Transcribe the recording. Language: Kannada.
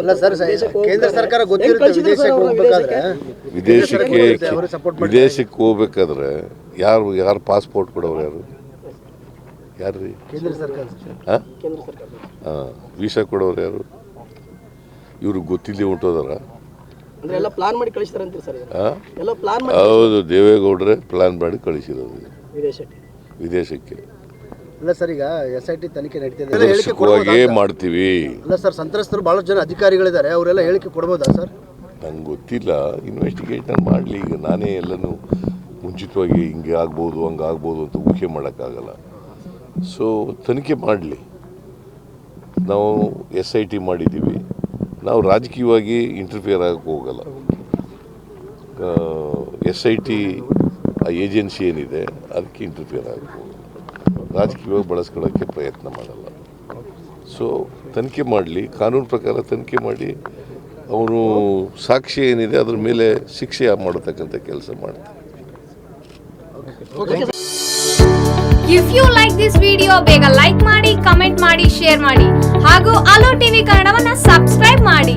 ಅಲ್ಲ ಸರ್ ಕೇಂದ್ರ ಸರ್ಕಾರ ಗೊತ್ತಿರುತ್ತೆ ವಿದೇಶಕ್ಕೆ ಹೋಗ್ಬೇಕಾದ್ರೆ. ವಿದೇಶಕ್ಕೆ ಹೋಗ್ಬೇಕಾದ್ರೆ ಯಾರು ಯಾರು ಪಾಸ್ಪೋರ್ಟ್ ಕೊಡೋರು ಯಾರು? ಯಾರು ರೀ ಕೇಂದ್ರ ಸರ್ಕಾರ. ಹಾಂ ವೀಸಾ ಕೊಡೋರು ಯಾರು? ಇವ್ರಿಗೆ ಗೊತ್ತಿಲ್ಲದೆ ಹೊಂಟೋದಾರ ಪ್ಲಾನ್ ಮಾಡಿ ಸರ್ ಎಲ್ಲ ಪ್ಲಾನ್ ಹೌದು ದೇವೇಗೌಡರೇ ಪ್ಲಾನ್ ಮಾಡಿ ಕಳಿಸಿರೋದು. ವಿದೇಶಕ್ಕೆ. ಅಲ್ಲ ಸರ್ ಈಗ ಎಸ್ ಐ ಟಿ ತನಿಖೆ ನಡೀತಿದೆ. ಹೇಳಿಕೆ ಸುಖವಾಗಿ ಮಾಡ್ತೀವಿ. ಅಲ್ಲ ಸರ್ ಸಂತ್ರಸ್ತರು ಬಹಳ ಜನ ಅಧಿಕಾರಿಗಳಿದ್ದಾರೆ. ಅವರೆಲ್ಲ ಹೇಳಿಕೆ ಕೊಡ್ಬೋದಾ ಸರ್? ನಂಗೆ ಗೊತ್ತಿಲ್ಲ. ಇನ್ವೆಸ್ಟಿಗೇಷನ್ ಮಾಡಲಿ. ಈಗ ನಾನೇ ಎಲ್ಲನೂ ಮುಂಚಿತವಾಗಿ ಹಿಂಗೆ ಆಗ್ಬೋದು ಹಂಗೆ ಆಗ್ಬೋದು ಅಂತ ಊಹೆ ಮಾಡೋಕ್ಕಾಗಲ್ಲ. ಸೊ ತನಿಖೆ ಮಾಡಲಿ. ನಾವು ಎಸ್ ಐ ಟಿ ಮಾಡಿದ್ದೀವಿ. ನಾವು ರಾಜಕೀಯವಾಗಿ ಇಂಟರ್ಫಿಯರ್ ಆಗಕ್ಕೆ ಹೋಗಲ್ಲ. ಎಸ್ ಐ ಟಿ ಆ ಏಜೆನ್ಸಿ ಏನಿದೆ ಅದಕ್ಕೆ ಇಂಟರ್ಫಿಯರ್ ಆಗಕ್ಕೆ ಹೋಗಲ್ಲ. ರಾಜಕೀಯವಾಗಿ ಬಳಸ್ಕೊಳ್ಳೋಕ್ಕೆ ಪ್ರಯತ್ನ ಮಾಡಲ್ಲ. ಸೊ ತನಿಖೆ ಮಾಡಲಿ ಕಾನೂನು ಪ್ರಕಾರ ತನಿಖೆ ಮಾಡಿ ಅವರು ಸಾಕ್ಷಿ ಏನಿದೆ ಅದ್ರ ಮೇಲೆ ಶಿಕ್ಷೆ ಮಾಡತಕ್ಕಂಥ ಕೆಲಸ ಮಾಡ್ತಾರೆ. If you like this video ಬೇಗ ಲೈಕ್ ಮಾಡಿ ಕಮೆಂಟ್ ಮಾಡಿ ಶೇರ್ ಮಾಡಿ. ಹಾಗೂ ಅಲೋ ಟಿವಿ ಕನ್ನಡವನ್ನ ಸಬ್ಸ್ಕ್ರೈಬ್ ಮಾಡಿ.